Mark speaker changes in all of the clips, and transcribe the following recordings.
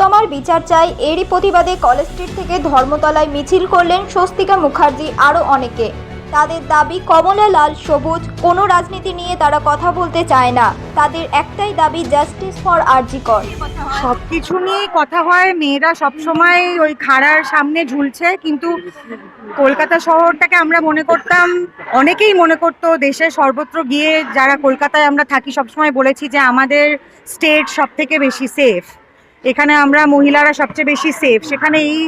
Speaker 1: তিলোত্তমার বিচার চাই। এরই প্রতিবাদে কলেজ স্ট্রিট থেকে ধর্মতলায় মিছিল করলেন স্বস্তিকা মুখার্জি আরও অনেকে। তাদের দাবি, কমলা লাল সবুজ, কোনো রাজনীতি নিয়ে তারা কথা বলতে চায় না। তাদের একটাই দাবি জাস্টিস ফর আরজিকর
Speaker 2: সব কিছু নিয়ে কথা হয়, মেয়েরা সবসময় ওই খাড়ার সামনে ঝুলছে, কিন্তু কলকাতা শহরটাকে আমরা মনে করতাম, অনেকেই মনে করতো দেশের সর্বত্র গিয়ে যারা কলকাতায় আমরা থাকি, সবসময় বলেছি যে আমাদের স্টেট সব থেকে বেশি সেফ এখানে আমরা মহিলারা সবচেয়ে বেশি সেফ সেখানে এই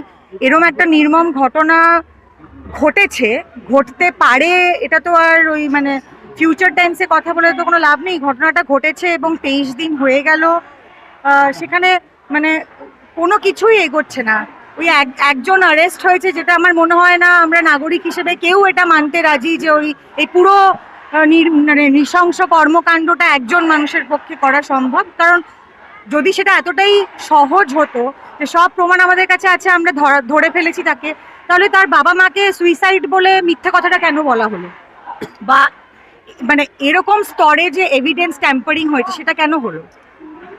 Speaker 2: এরম একটা নির্মম ঘটনা ঘটেছে, ঘটতে পারে, এটা তো আর ওই মানে ফিউচার টাইমসে কথা বলে তো কোনো লাভ নেই। ঘটনাটা ঘটেছে এবং তেইশ দিন হয়ে গেল। সেখানে মানে কোনো কিছুই এগোচ্ছে না। ওই এক, একজন অ্যারেস্ট হয়েছে যেটা আমার মনে হয় না আমরা নাগরিক হিসেবে কেউ এটা মানতে রাজি যে ওই, এই পুরো মানে নৃশংস কর্মকাণ্ডটা একজন মানুষের পক্ষে করা সম্ভব। কারণ যদি সেটা এতটাই সহজ হতো যে সব প্রমাণ আমাদের কাছে আছে, আমরা ধরা- ফেলেছি তাকে, তাহলে তার বাবা মাকে সুইসাইড বলে মিথ্যা কথাটা কেন বলা হলো? বা মানে এরকম স্তরে যে এভিডেন্স ট্যাম্পারিং হয়েছে, সেটা কেন হলো?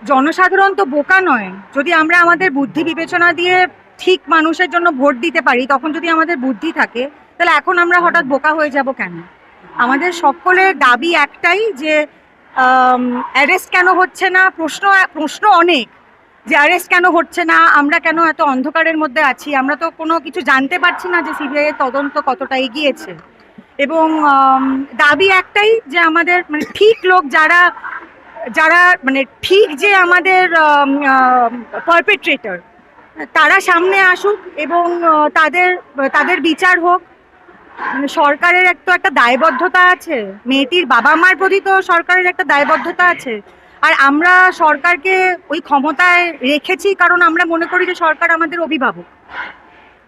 Speaker 2: জনসাধারণ তো বোকা নয়। যদি আমরা আমাদের বুদ্ধি বিবেচনা দিয়ে ঠিক মানুষের জন্য ভোট দিতে পারি, তখন যদি আমাদের বুদ্ধি থাকে, তাহলে এখন আমরা হঠাৎ বোকা হয়ে যাব কেন? আমাদের সকলের দাবি একটাই যে অ্যারেস্ট কেন হচ্ছে না? প্রশ্ন প্রশ্ন অনেক যে অ্যারেস্ট কেন হচ্ছে না? আমরা কেন এত অন্ধকারের মধ্যে আছি? আমরা তো কোনো কিছু জানতে পারছি না যে সিবিআই এর তদন্ত কতটা এগিয়েছে। এবং দাবি একটাই যে আমাদের মানে ঠিক লোক যারা যারা মানে ঠিক যে আমাদের পারপেট্রেটার তারা সামনে আসুক এবং তাদের তাদের বিচার হোক। সরকারের এক তো একটা দায়বদ্ধতা আছে, মেয়েটির বাবা মার প্রতি তো সরকারের একটা দায়বদ্ধতা আছে। আর আমরা সরকারকে ওই ক্ষমতায় রেখেছি কারণ আমরা মনে করি যে সরকার আমাদের অভিভাবক।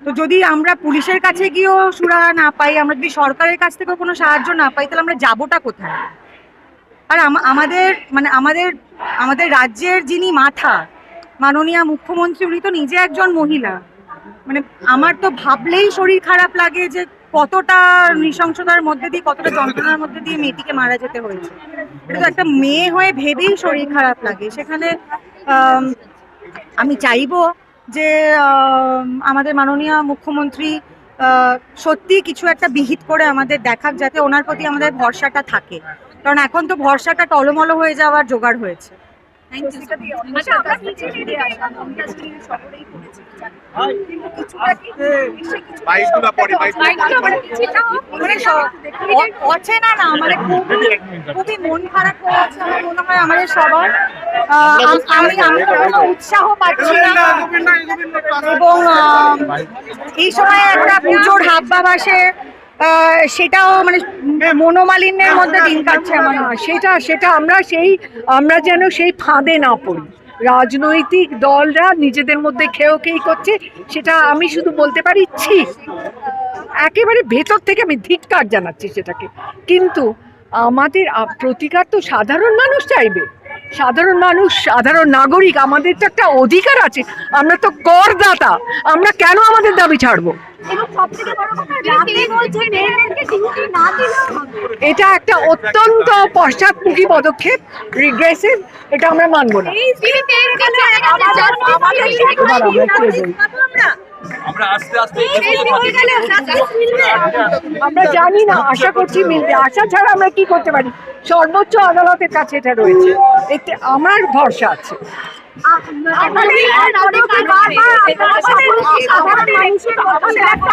Speaker 2: তো যদি আমরা পুলিশের কাছে গিয়েও সুরাহা না পাই, আমরা যদি সরকারের কাছ থেকেও কোনো সাহায্য না পাই, তাহলে আমরা যাবোটা কোথায়? আর আমাদের মানে আমাদের আমাদের রাজ্যের যিনি মাথা, মাননীয় মুখ্যমন্ত্রী, উনি তো নিজে একজন মহিলা। মানে আমার তো ভাবলেই শরীর খারাপ লাগে যে কতটা নৃশংসতার মধ্যে দিয়ে কতটা যন্ত্রণার মধ্যে দিয়ে মেয়েটিকে মারা যেতে হয়েছে। এটা একটা মেয়ে হয়ে ভেবেই শরীর খারাপ লাগে। সেখানে আম, চাইব যে আম, আমাদের মাননীয় মুখ্যমন্ত্রী সত্যি কিছু একটা বিহিত করে আমাদের দেখাক যাতে ওনার প্রতি আমাদের ভরসাটা থাকে। কারণ এখন তো ভরসাটা টলমল হয়ে যাওয়ার জোগাড় হয়েছে।
Speaker 3: আচ্ছা আমরা মিছিল এদিকে ইন্ডাস্ট্রির শহরেই করেছি কিন্তু কিছুটা কি
Speaker 4: বাইকগুলো পরে
Speaker 3: বাইকগুলো মানে
Speaker 2: মানে অচেনা না মানে খুবই খুবই মন খারাপ হয়ে আছে আমার মনে হয় আমাদের সবার আমি আমি তো কোনো উৎসাহ পাচ্ছি না। এবং এই সময় একটা পুজোর হাব ভাব আসে। আহ, সেটাও মানে মনোমালিন্যের মধ্যে দিন কাটছে আমার
Speaker 5: সেটা সেটা আমরা সেই আমরা যেন সেই ফাঁদে না পড়ি। রাজনৈতিক দলরা নিজেদের মধ্যে খেয়েও খেই করছে সেটা আমি শুধু বলতে পারি ছি একেবারে ভেতর থেকে আমি ধিক্কার জানাচ্ছি সেটাকে। কিন্তু আমাদের প্রতিকার তো সাধারণ মানুষ চাইবে। সাধারণ মানুষ সাধারণ নাগরিক আমাদের তো একটা অধিকার আছে। আমরা তো করদাতা। আমরা কেন আমাদের দাবি ছাড়বো?
Speaker 3: এবং সবথেকে বড় কথা রাতে বলছে মেয়েদেরকে ডিউটি না দিলেও হবে।
Speaker 5: এটা একটা অত্যন্ত পশ্চাৎমুখী পদক্ষেপ রিগ্রেসিভ এটা আমরা মানবো না। আমরা
Speaker 4: আস্তে আস্তে
Speaker 3: হয়ে গেলে জাস্টিস মিলবে।
Speaker 5: আমরা জানি না আশা করছি মিলবে। আশা ছাড়া আমরা কি করতে পারি? সর্বোচ্চ আদালতের কাছে এটা রয়েছে। একটি আমার ভরসা আছে।
Speaker 3: বারবার